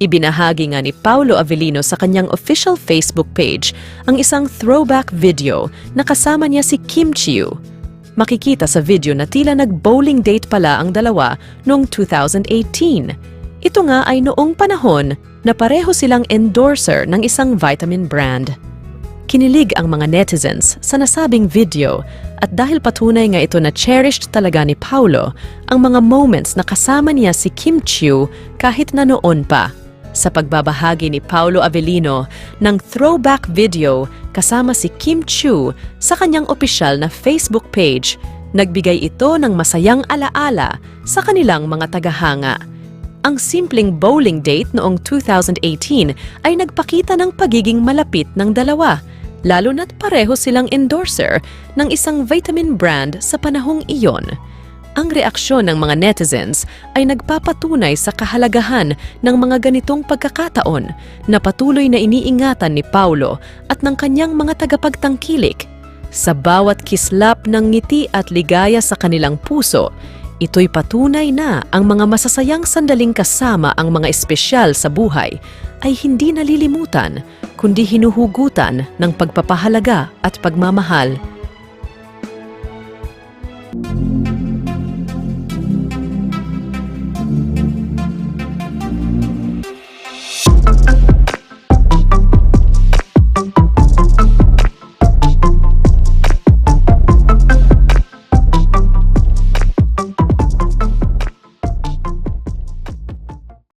Ibinahagi nga ni Paulo Avellino sa kanyang official Facebook page ang isang throwback video na kasama niya si Kim Chiu. Makikita sa video na tila nag-bowling date pala ang dalawa noong 2018. Ito nga ay noong panahon na pareho silang endorser ng isang vitamin brand. Kinilig ang mga netizens sa nasabing video at dahil patunay nga ito na cherished talaga ni Paulo ang mga moments na kasama niya si Kim Chiu kahit na noon pa. Sa pagbabahagi ni Paulo Avellino ng throwback video kasama si Kim Chiu sa kanyang opisyal na Facebook page, nagbigay ito ng masayang alaala sa kanilang mga tagahanga. Ang simpleng bowling date noong 2018 ay nagpakita ng pagiging malapit ng dalawa, lalo na't pareho silang endorser ng isang vitamin brand sa panahong iyon. Ang reaksyon ng mga netizens ay nagpapatunay sa kahalagahan ng mga ganitong pagkakataon na patuloy na iniingatan ni Paulo at ng kanyang mga tagapagtangkilik. Sa bawat kislap ng ngiti at ligaya sa kanilang puso, ito'y patunay na ang mga masasayang sandaling kasama ang mga espesyal sa buhay ay hindi nalilimutan, kundi hinuhugutan ng pagpapahalaga at pagmamahal.